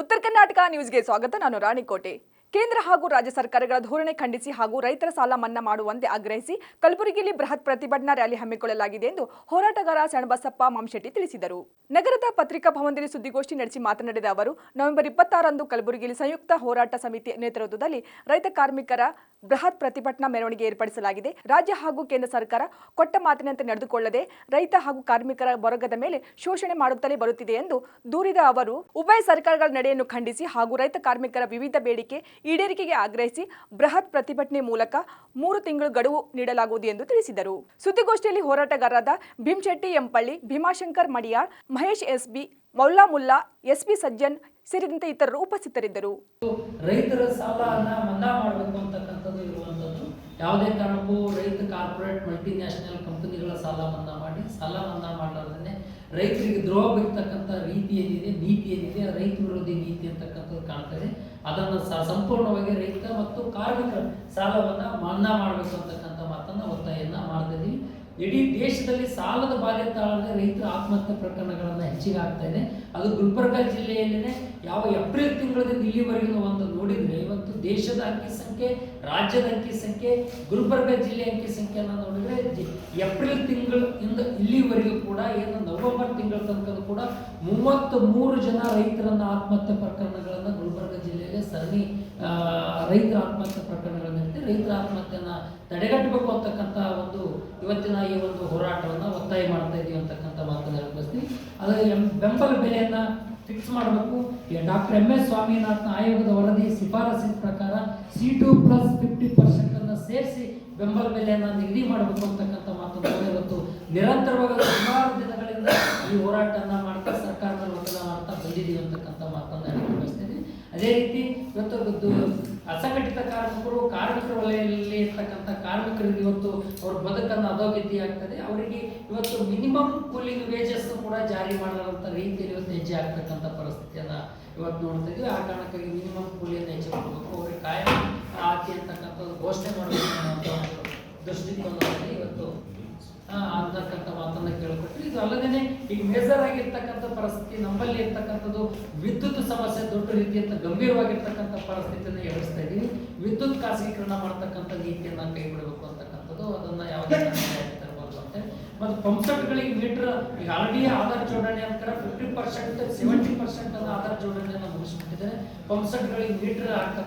ಉತ್ತರ ಕರ್ನಾಟಕ ನ್ಯೂಸ್ಗೆ ಸ್ವಾಗತ. ನಾನು ರಾಣಿಕೋಟೆ ಕೇಂದ್ರ ಹಾಗೂ ರಾಜ್ಯ ಸರ್ಕಾರಗಳ ಧೋರಣೆ ಖಂಡಿಸಿ ಹಾಗೂ ರೈತರ ಸಾಲ ಮನ್ನಾ ಮಾಡುವಂತೆ ಆಗ್ರಹಿಸಿ ಕಲಬುರಗಿಯಲ್ಲಿ ಬೃಹತ್ ಪ್ರತಿಭಟನಾ ರ್ಯಾಲಿ ಹಮ್ಮಿಕೊಳ್ಳಲಾಗಿದೆ ಎಂದು ಹೋರಾಟಗಾರ ಶರಣಬಸಪ್ಪ ಮಾಂಶೆಟ್ಟಿ ತಿಳಿಸಿದರು. ನಗರದ ಪತ್ರಿಕಾ ಭವನದಲ್ಲಿ ಸುದ್ದಿಗೋಷ್ಠಿ ನಡೆಸಿ ಮಾತನಾಡಿದ ಅವರು, ನವೆಂಬರ್ ಇಪ್ಪತ್ತಾರಂದು ಕಲಬುರಗಿಯಲ್ಲಿ ಸಂಯುಕ್ತ ಹೋರಾಟ ಸಮಿತಿ ನೇತೃತ್ವದಲ್ಲಿ ರೈತ ಕಾರ್ಮಿಕರ ಬೃಹತ್ ಪ್ರತಿಭಟನಾ ಮೆರವಣಿಗೆ ಏರ್ಪಡಿಸಲಾಗಿದೆ. ರಾಜ್ಯ ಹಾಗೂ ಕೇಂದ್ರ ಸರ್ಕಾರ ಕೊಟ್ಟ ಮಾತಿನಂತೆ ನಡೆದುಕೊಳ್ಳದೆ ರೈತ ಹಾಗೂ ಕಾರ್ಮಿಕರ ವರ್ಗದ ಮೇಲೆ ಶೋಷಣೆ ಮಾಡುತ್ತಲೇ ಬರುತ್ತಿದೆ ಎಂದು ದೂರಿದ ಅವರು, ಉಭಯ ಸರ್ಕಾರಗಳ ನಡೆಯನ್ನು ಖಂಡಿಸಿ ಹಾಗೂ ರೈತ ಕಾರ್ಮಿಕರ ವಿವಿಧ ಬೇಡಿಕೆ ಈಡೇರಿಕೆಗೆ ಆಗ್ರಹಿಸಿ ಬೃಹತ್ ಪ್ರತಿಭಟನೆ ಮೂಲಕ ಮೂರು ತಿಂಗಳು ಗಡುವು ನೀಡಲಾಗುವುದು ಎಂದು ತಿಳಿಸಿದರು. ಸುದ್ದಿಗೋಷ್ಠಿಯಲ್ಲಿ ಹೋರಾಟಗಾರರಾದ ಭೀಮಶೆಟ್ಟಿ ಎಂಪಳ್ಳಿ, ಭೀಮಾಶಂಕರ್ ಮಡಿಯಾರ್ ಮಹೇಶ್ ಎಸ್ಬಿ ಮೌಲ್ಲಾ ಮುಲ್ಲಾ ಎಸ್ಪಿ ಸಜ್ಜನ್ ಸೇರಿದಂತೆ ಇತರರು ಉಪಸ್ಥಿತರಿದ್ದರು. ರೈತರ ಸಾಲ ಮನ್ನಾ ಮಾಡಬೇಕು ಅಂತಕ್ಕಂಥದ್ದು ಇರುವಂಥದ್ದು. ಯಾವುದೇ ಕಾರಣಕ್ಕೂ ರೈತ ಕಾರ್ಪೊರೇಟ್ ಮಲ್ಟಿನ್ಯಾಷನಲ್ ಕಂಪನಿಗಳ ಸಾಲ ಮನ್ನಾ ಮಾಡಿ, ಸಾಲ ಮನ್ನಾ ಮಾಡಲಾರ್ದೇ ರೈತರಿಗೆ ದ್ರೋಹ ಬೀರ್ತಕ್ಕಂಥ ರೀತಿ ಏನಿದೆ, ನೀತಿ ಏನಿದೆ, ರೈತ ವಿರೋಧಿ ನೀತಿ ಅಂತಕ್ಕಂಥದ್ದು ಕಾಣ್ತದೆ ಅದನ್ನು ಸಂಪೂರ್ಣವಾಗಿ ರೈತ ಮತ್ತು ಕಾರ್ಮಿಕರ ಸಾಲವನ್ನು ಮನ್ನಾ ಮಾಡಬೇಕು ಅಂತಕ್ಕಂಥ ಮಾತನ್ನು ಒತ್ತಾಯನ್ನು ಮಾಡ್ತಾ ಇದ್ದೀವಿ ಇಡೀ ದೇಶದಲ್ಲಿ ಸಾಲದ ಬಾಧೆ ತಾಳದೆ ರೈತರ ಆತ್ಮಹತ್ಯೆ ಪ್ರಕರಣಗಳನ್ನು ಹೆಚ್ಚಿಗೆ ಆಗ್ತಾ ಇದೆ. ಅದು ಗುಲ್ಬರ್ಗ ಜಿಲ್ಲೆಯಲ್ಲೇ ಯಾವ ಏಪ್ರಿಲ್ ತಿಂಗಳಿಂದ ಇಲ್ಲಿವರೆಗೂ ಒಂದು ನೋಡಿದರೆ ಇವತ್ತು ದೇಶದ ಅಂಕಿ ಸಂಖ್ಯೆ, ರಾಜ್ಯದ ಅಂಕಿ ಸಂಖ್ಯೆ, ಗುಲ್ಬರ್ಗ ಜಿಲ್ಲೆ ಅಂಕಿ ಸಂಖ್ಯೆಯನ್ನು ನೋಡಿದರೆ ಏಪ್ರಿಲ್ ತಿಂಗಳಿಂದ ಇಲ್ಲಿವರೆಗೂ ಕೂಡ ಏನು ನವೆಂಬರ್ ತಿಂಗಳ ತನಕ ಕೂಡ ಮೂವತ್ತ್ ಮೂರು ಜನ ರೈತರನ್ನ ಆತ್ಮಹತ್ಯೆ ಪ್ರಕರಣಗಳನ್ನು ಗುಲ್ಬರ್ಗ ಜಿಲ್ಲೆಯಲ್ಲಿ ಸರಣಿ ರೈತರ ಆತ್ಮಹತ್ಯೆ ಪ್ರಕರಣಗಳನ್ನು ಇರುತ್ತೆ ರೈತರ ಆತ್ಮಹತ್ಯೆಯನ್ನ ತಡೆಗಟ್ಟಬೇಕು ಅಂತಕ್ಕಂಥ ಒಂದು ಇವತ್ತಿನ ಈ ಒಂದು ಹೋರಾಟವನ್ನು ಒತ್ತಾಯ ಮಾಡ್ತಾ ಇದ್ದೀವಿ ಅಂತಕ್ಕಂಥ ಮಾತನ್ನು ಹೇಳ್ಬಸ್ತೀವಿ ಅದರ ಎಂ- ಬೆಂಬಲ ಬೆಲೆಯನ್ನ ಫಿಕ್ಸ್ ಮಾಡಬೇಕು. ಡಾಕ್ಟರ್ ಎಂ ಎಸ್ ಸ್ವಾಮಿನಾಥನ್ ಆಯೋಗದ ವರದಿ ಶಿಫಾರಸಿನ ಪ್ರಕಾರ C two plus fifty percent ಅನ್ನು ಸೇರಿಸಿ ಬೆಂಬಲ ಬೆಲೆಯನ್ನ ನಿಗದಿ ಮಾಡಬೇಕು ಅಂತಕ್ಕಂಥ ಮಾತನ್ನು ಇವತ್ತು ನಿರಂತರವಾಗಿ ಸುಮಾರು ದಿನಗಳಿಂದ ಈ ಹೋರಾಟನ ಮಾಡ್ತಾ ಸರ್ಕಾರದ ಮೇಲೆ ಒತ್ತಡ ಮಾಡ್ತಾ ಬಂದಿದ್ದೀವಿ ಅಂತಕ್ಕಂಥ ಮಾತನ್ನು ಹೇಳಕ್ಕೆ ಬಯಸ್ತೀನಿ ಅದೇ ರೀತಿ ಇವತ್ತು ಅಸಂಘಟಿತ ಕಾರ್ಮಿಕರು, ಕಾರ್ಮಿಕರ ವಲಯದಲ್ಲಿ ಇರ್ತಕ್ಕಂಥ ಕಾರ್ಮಿಕರಿಗೆ ಇವತ್ತು ಅವ್ರ ಬದುಕನ್ನು ಅಧೋಗತಿ ಆಗ್ತದೆ ಅವರಿಗೆ ಇವತ್ತು ಮಿನಿಮಮ್ ಕೂಲಿಂಗ್ ವೇಜಸ್ ಕೂಡ ಜಾರಿ ಮಾಡಲಾರಂಥ ರೀತಿಯಲ್ಲಿ ಇವತ್ತು ಹೆಜ್ಜೆ ಆಗ್ತಕ್ಕಂಥ ಪರಿಸ್ಥಿತಿಯನ್ನ ಇವತ್ತು ನೋಡ್ತಾ ಇದೀವಿ. ಆ ಕಾರಣಕ್ಕಾಗಿ ಮಿನಿಮಮ್ ಕೂಲಿಯನ್ನು ಹೆಚ್ಚು ಮಾಡಬೇಕು. ಅವರಿಗೆ ಕಾಯಂ ಆತಿ ಅಂತಕ್ಕಂಥದ್ದು ಘೋಷಣೆ ಮಾಡಬೇಕು ಅನ್ನೋ ದೃಷ್ಟಿಕೋನದಲ್ಲಿ ಇವತ್ತು ಅಂತಕ್ಕಂಥ ಮಾತನ್ನ ಕೇಳ್ಕೊಟ್ರಿ. ಇದು ಅಲ್ಲದೇನೆ ಈಗ ಮೇಜರ್ ಆಗಿರ್ತಕ್ಕಂಥ ಪರಿಸ್ಥಿತಿ, ನಮ್ಮಲ್ಲಿ ಇರ್ತಕ್ಕಂಥದ್ದು ವಿದ್ಯುತ್ ಸಮಸ್ಯೆ ದೊಡ್ಡ ರೀತಿಯಂತ ಗಂಭೀರವಾಗಿರ್ತಕ್ಕಂಥ ಪರಿಸ್ಥಿತಿಯನ್ನು ಎದುರಿಸ್ತಾ ಇದ್ದೀವಿ. ವಿದ್ಯುತ್ ಖಾಸಗೀಕರಣ ಮಾಡ್ತಕ್ಕಂಥ ನೀತಿಯನ್ನ ಕೈ ಬಿಡಬೇಕು ಅಂತಕ್ಕಂಥದ್ದು ಅದನ್ನ ಯಾವುದೇ ಮತ್ತು ಪಂಪ್ಸೆಟ್ಗಳಿಗೆ ಮೀಟರ್ ಈಗ ಆಲ್ರೆಡಿ ಆಧಾರ್ ಜೋಡಣೆ ಅಂತ fifty percent seventy percent Aadhaar ಜೋಡಣೆಯನ್ನು ಮುಗಿಸ್ಬಿಟ್ಟಿದ್ದಾರೆ. ಪಂಪ್ಸೆಟ್ಗಳಿಗೆ ಮೀಟರ್ ಹಾಕ್ತಕ್ಕಂಥ